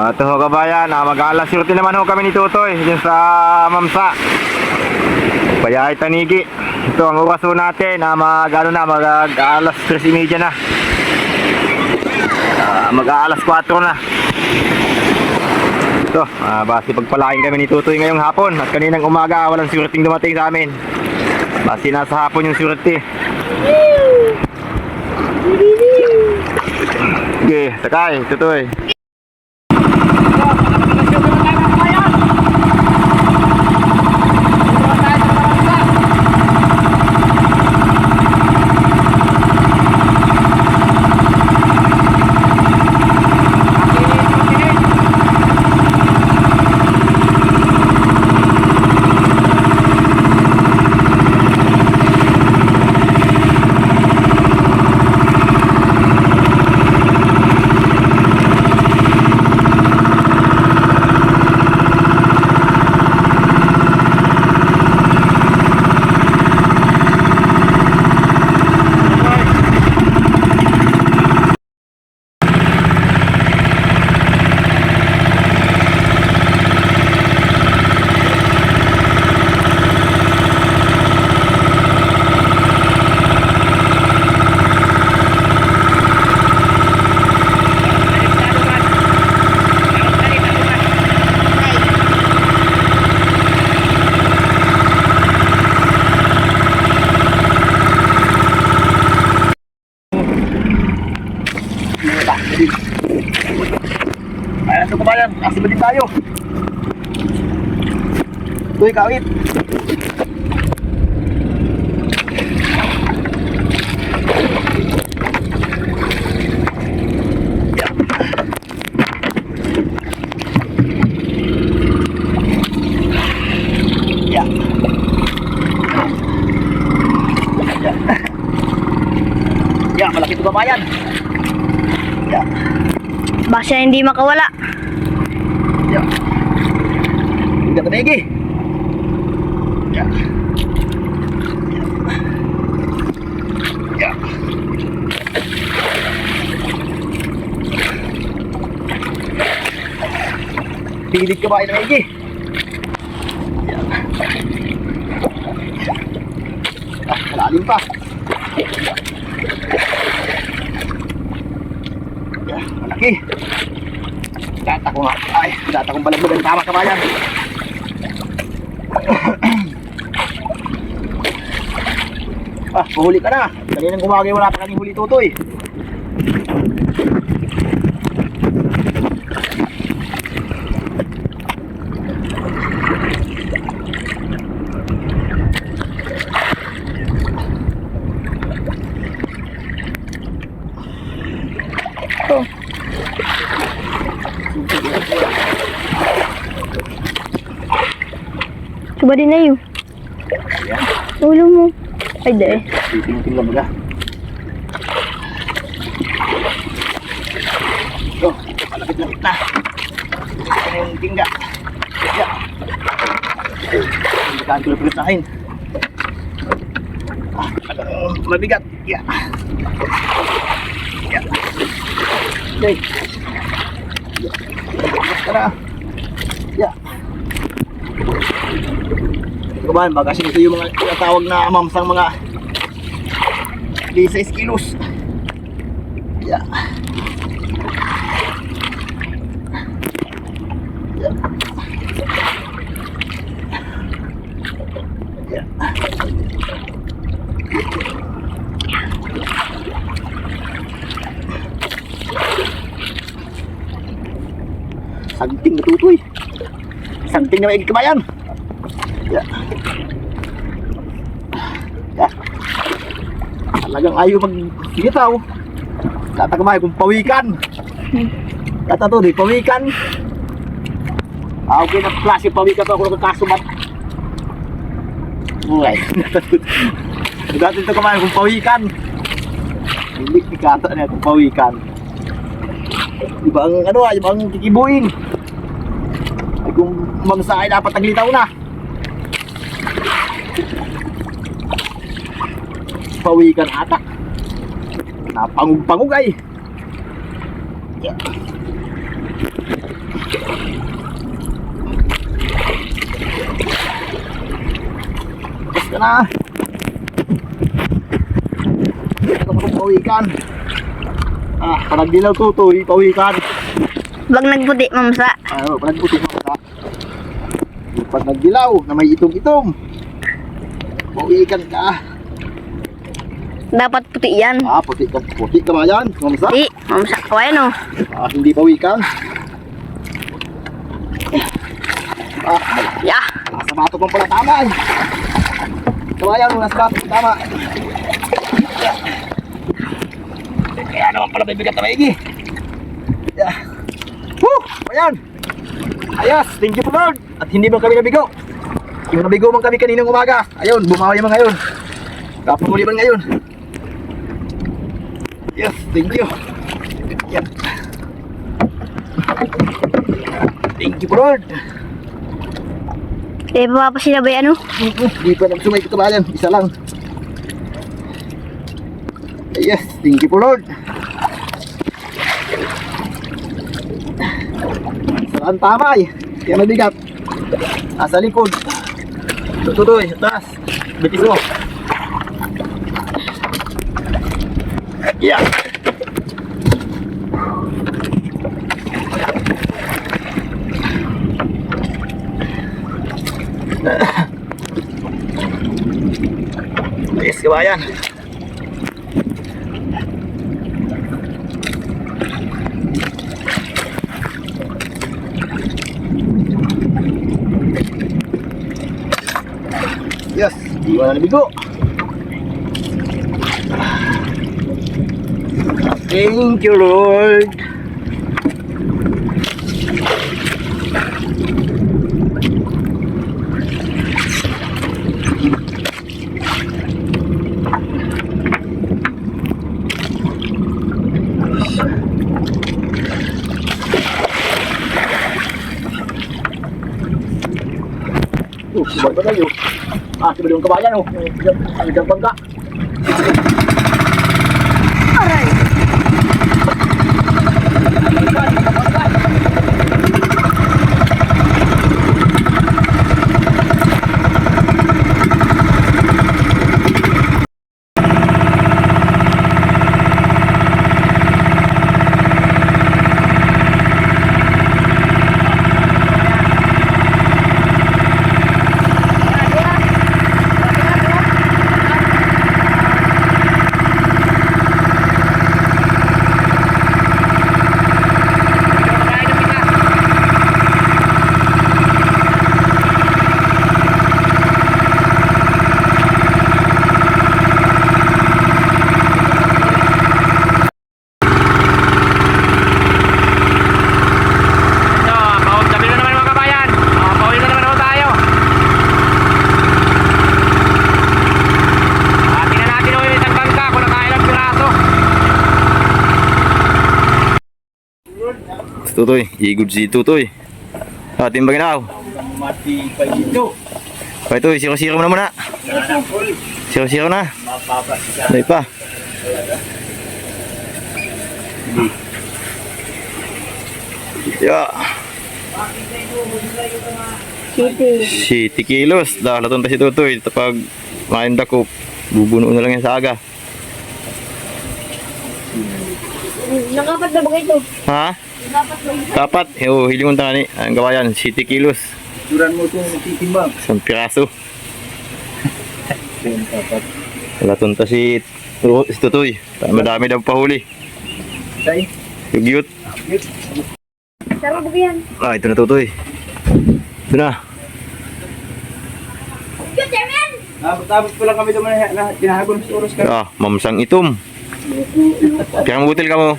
Ito ho kabayan, uh, mag-aalas surti naman ho kami ni Tutoy dyan sa Mamsa. Payahay Tanigi. Ito ang oras ho natin, uh, mag, ano na, mag-aalas 3.30 na. Uh, mag-aalas 4 na. Ito, uh, base pagpalain kami ni Tutoy ngayong hapon at kaninang umaga walang surting dumating sa amin. Base nasa hapon yung surti. Sige, sakay, Tutoy. Ayan, so din tayo. Uy, kawit. Yeah, malaki ito kabayan. Yeah. Basta hindi makawala. Ya. Tidak lagi. Ya. Ya. Pilit ka ba lagi? Ya. Ah, malalim pa. Ya, malaki. Data ko nga. Ay, data kong balagbagan. Tama kabayan. ah, puhuli ka na. Kaninang gumagay wala pa kaming huli tutoy. Ito. Coba din na yun. Ulo mo. Ay, di. Titingin lang baga. Oh, malapit-lapit na. Ano yung tingga? Ya. Tinggaan ko ulit sa akin. Mabigat. Ya. Ya. Okay. Ka na. Ya. Ito ba, baka ito yung mga tinatawag na mamsang mga 16 kilos. Yeah. Yeah. Yeah. Sagting na tutoy. Sagting na may kabayan. Yeah. Yeah. Talagang ayaw mag-sitaw. Tatakmay kung pawikan. Kata to, di pawikan. Ah, okay na klase pawikan to ako nakakasumat. Ngay. Dati ito kumain kung pawikan. Hindi, ikata na kung pawikan. Iba ang ano ah, iba ang kikibuin. Ay kung mamsa ay dapat naglitaw na. pawikan ata. Napangug-pangug ay. Yeah. Tapos ka na. Ano Ito pa pawikan. Ah, parang dilaw ko to, ipawikan. Bang nagputi, mamsa. Ah, Ayo, parang puti, mamsa. Pag nagdilaw na may itong-itong, pawikan ka. Dapat puti yan. Ah, puti ka, puti ka ba yan? Mamsa? Di, mamsa ko yan oh. Ah, hindi pawikan. Ah, Yeah. nasa bato pang pala tama. Kabayan, nasa bato tama. Kaya naman pala bibigat na maigi. Yeah. Woo! Ayan! Ayos! Thank you Lord! At hindi man kami nabigo. Yung nabigo man kami kaninang umaga. Ayun, bumawi man ngayon. Kapumuli man ngayon. Yes, thank you. Yan. Thank you Lord. Eh, pa pa sila ba ano? Hindi pa nagsumay ko kabayan. Isa lang. Yes, thank you Lord. Saan tama eh. Kaya mabigat. Nasa likod. Tutuloy, taas. Bitis mo. Yeah. Yes, kabayan. Yes, di ko na nabigo. Thank you, Lord. Oh, subay pa tayo. Ah, subay yung kabayan, oh. Ang bangka. Aray. So, pauwi na naman mga kabayan. Uh, pauwi na naman ako tayo. Uh, tingnan natin ulit isang bangka kung nakailang piraso. Tutoy, igod si Tutoy. Ating baginaw. Mati pa dito. Pa ito, siro-siro mo na muna. Siro-siro na. Dahil pa. Yeah. City. 70 kilos. Dahil natunta si Tutoy. Ito pag main dako, bubuno na lang yan sa aga. Nakapat na ba ito? Ha? Kapat. Oh, hilingon ta ni. Ang gawayan, 70 kilos. Turan mo itong titimbang. Isang piraso. Yan, dapat. Wala tunta si, si Tutoy. Madami daw pahuli. Tay. Yugyut. Sarap yan? Ah, ito na Tutoy. Ito na. Cute, yan! Tapos ko lang kami naman na tinahagon sa oras ka. Ah, mamsang itom. Kaya butil ka mo.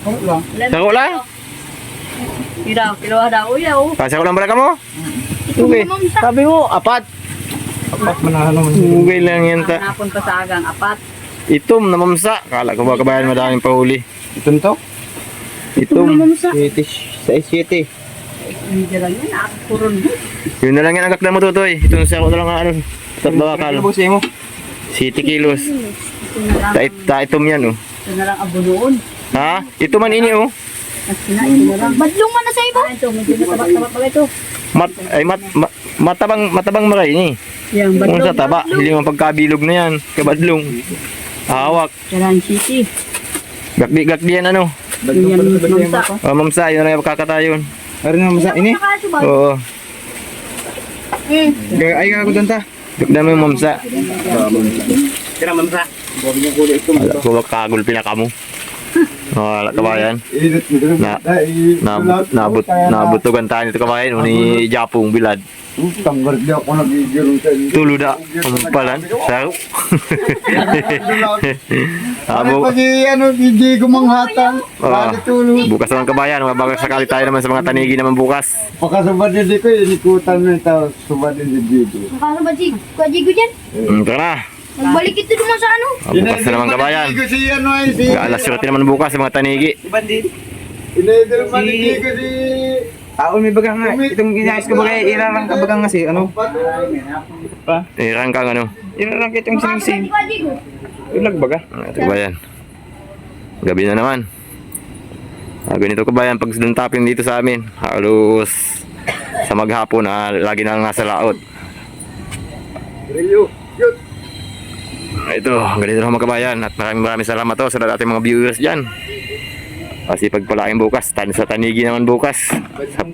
Ano lang? Sako lang. Tira, kilawa daw yaw. Ah, sako lang pala ka mo. Okay. Sabi mo, apat. Apat manahan naman. Okay lang yan ta. Hanapon pa sa agang apat. Itom na mamsa. Kala ko ba kabayan madaming pahuli. Ito to? Itom. Mamsa. 7. Hindi lang yan, ako puron. Yun na lang yan ang kakla mo Tutoy. Ito na sako na lang ang ano. Sa. Ano mo? 70 kilos. Na ta itom yan oh. ito na lang abunoon. Ha? Ito man ini oh. At kinain mo lang. Badlong man na sa iba. Ito, medyo nataba-taba pa ito. Mat, ay mat, ma- matabang, matabang maray ni. Yang Kung badlong. sa taba, hindi mo pagkabilog na yan. Kabadlong. Hawak. Jalan City. Gakdi, gakdi yan ano. Yan mamsa. Oh, mamsa, yun na kakatayon. Meron na masa ini. Oo. Ay ka ko danta. Tignan mo mamsa. Kira mamsa. Bago niya kulo ito. Wala ko kagul pinaka mo. Wala kabayan. Na, nabut, nabut, nabutugan tayo nito kabayan. Ni Japong Bilad. Tanggar di ako nagigirong sa inyo. Tuluda. Ampalan. Sarap. Abo. Pag ano, hindi ko manghatang. Ah. Bakit tulo? Bukas naman kabayan. Mabagak sakali tayo naman sa mga tanigi naman bukas. Pakasubad din ko, inikutan mo yung tao. Subad din si Dito. Nakano ba Jig? Kuya Jigo dyan? Mm, tara na. Nagbalik ito naman sa ano? Ah, bukas na naman kabayan. Si ano ay si... Alas 7 naman bukas sa mga tanigi. Inaidol man si... ko si... Taon may bagang nga. Itong inayos ko bagay, ilarang ka bagang nga si ano. Irang kang ano. Ilarang ka itong sinising. si? Ilag baga. Ah, Ito kabayan. Gabi na naman. Ah, ganito kabayan pag doon tapping dito sa amin. Halos sa maghapon ah, lagi na lang nasa laot. Rilyo. Yun. Ah, Ito, ganito naman kabayan at maraming maraming salamat to sa ating mga viewers dyan. Kasi pagpalaking bukas, tan sa tanigi naman bukas. Sa.